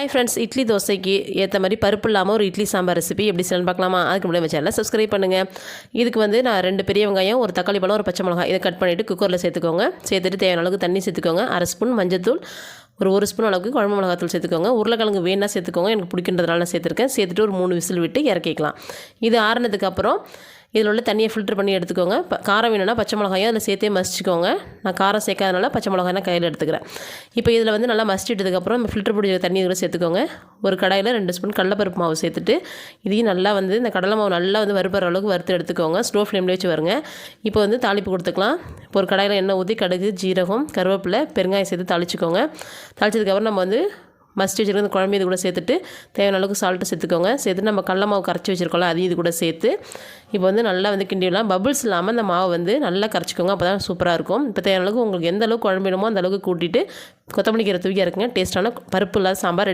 Hi friends idli தோசைக்கு ஏற்ற மாதிரி பருப்பு இல்லாமல் ஒரு இட்லி சாம்பார் ரெசிபி எப்படி செய்யணும்னு பார்க்கலாமா? அதுக்கு முன்னாடி சேனலை சப்ஸ்கிரைப் பண்ணுங்கள் இதுக்கு வந்து நான் ரெண்டு பெரிய வெங்காயம் ஒரு தக்காளி பழம் ஒரு பச்சை மிளகாய் இதை கட் பண்ணிவிட்டு குக்கரில் சேர்த்துக்கோங்க. சேர்த்துட்டு தேவையான அளவுக்கு தண்ணி சேர்த்துக்கோங்க. அரை ஸ்பூன் மஞ்சத்தூள் ஒரு ஒரு ஸ்பூன் அளவுக்கு குழம்பு மிளகாத்தூள் சேர்த்துக்கோங்க. உருளைக்கிழங்கு வேணா சேர்த்துக்கோங்க. எனக்கு பிடிக்கின்றதுனால நான் சேர்த்துருக்கேன். சேர்த்துட்டு ஒரு மூணு விசில் விட்டு இறக்கிக்கலாம். இது ஆறுனதுக்கு அப்புறம் இதில் உள்ள தண்ணியை ஃபில்டர் பண்ணி எடுத்துக்கோங்க. இப்போ காரம் வேணும்னா பச்சை மிளகாயும் அதில் சேர்த்தே மசிச்சுக்கோங்க. நான் காரம் சேர்க்காதனால பச்சை மிளகாய் நான் கையில் எடுத்துக்கிறேன். இப்போ இதில் வந்து நல்லா மசிச்சிட்டதுக்கப்புறம் நம்ம ஃபில்டர் பிடிச்ச தண்ணி இதில் சேர்த்துக்கோங்க. ஒரு கடாயில் ரெண்டு ஸ்பூன் கடலப்பருப்பு மாவு சேர்த்துட்டு இதையும் நல்லா வந்து இந்த கடலை மாவு நல்லா வந்து வறுபடுற அளவுக்கு வறுத்து எடுத்துக்கோங்க. ஸ்லோ ஃப்ளேமில் வச்சு வருங்க. இப்போ வந்து தாளிப்பு கொடுத்துக்கலாம். இப்போ ஒரு கடாயில் எண்ணெய் ஊற்றி கடுகு ஜீரகம் கருவேப்பிலை பெருங்காயம் சேர்த்து தாளிச்சுக்கோங்க. தாளிச்சதுக்கப்புறம் நம்ம வந்து மஸ்ட் வச்சுருக்க குழம்பு இது கூட சேர்த்துட்டு தேவையான அளவுக்கு சால்ட்டு சேர்த்துக்கோங்க. சேர்த்துட்டு நம்ம கடல மாவு கரைச்சி வச்சுருக்கோம்ல அதையும் இது கூட சேர்த்து இப்போ வந்து நல்லா வந்து கிண்டிடலாம் பபுள்ஸ் இல்லாமல் அந்த மாவு வந்து நல்லா கரைச்சிக்கோங்க அப்போ தான் சூப்பராக இருக்கும். இப்போ தேவையான அளவுக்கு உங்களுக்கு எந்த அளவுக்கு குழம்பு வேணுமோ அந்த அளவுக்கு கூட்டிட்டு கொத்தமல்லி கீரை தூக்கி இறக்குங்க. டேஸ்ட்டான பருப்பு இல்லாத சாம்பார்